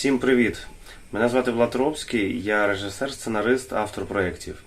Всім привіт! Мене звати Влад Робський, я режисер, сценарист, автор проєктів.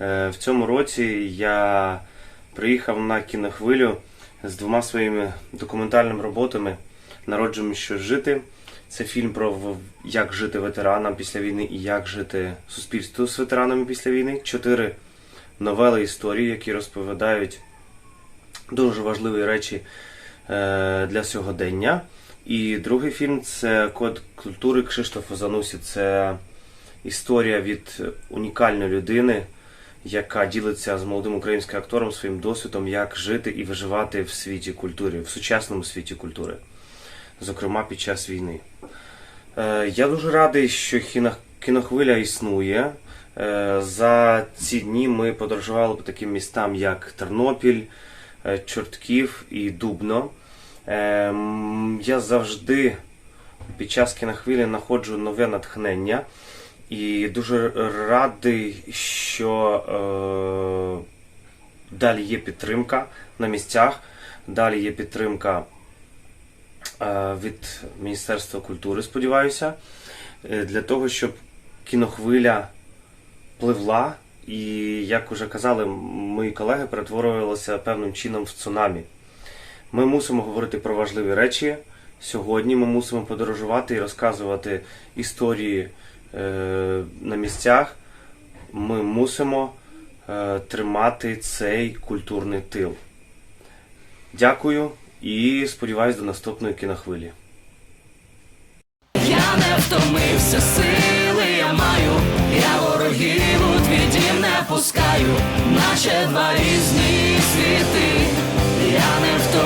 Е, В цьому році я приїхав на кінохвилю з двома своїми документальними роботами Народжуємо що жити. Це фільм про як жити ветеранам після війни і як жити суспільству з ветеранами після війни. Чотири новели історії, які розповідають дуже важливі речі е, для сьогодення. І другий фільм це Код культури Кшиштофа Занусі. Це історія від унікальної людини, яка ділиться з молодим українським актором своїм досвідом, як жити і виживати в світі культури, в сучасному світі культури, зокрема під час війни. Е, Я дуже радий, що кінохвиля існує. Е, За ці дні ми подорожували по таким містам, як Тернопіль, е, Чортків і Дубно. Ем, Я завжди під час кінохвилі знаходжу нове натхнення і дуже радий, що е, далі є підтримка на місцях, далі є підтримка е, від Міністерства культури, сподіваюся, е, для того, щоб кінохвиля пливла, і, як вже казали мої колеги, перетворювалася певним чином в цунамі. Ми мусимо говорити про важливі речі. Сьогодні ми мусимо подорожувати і розказувати історії е, на місцях. Ми мусимо е, тримати цей культурний тил. Дякую і сподіваюсь до наступної кінохвилі. Я не втомився, сили я маю, я ворогів у твій не пускаю, наче два різні світи, я не втомився,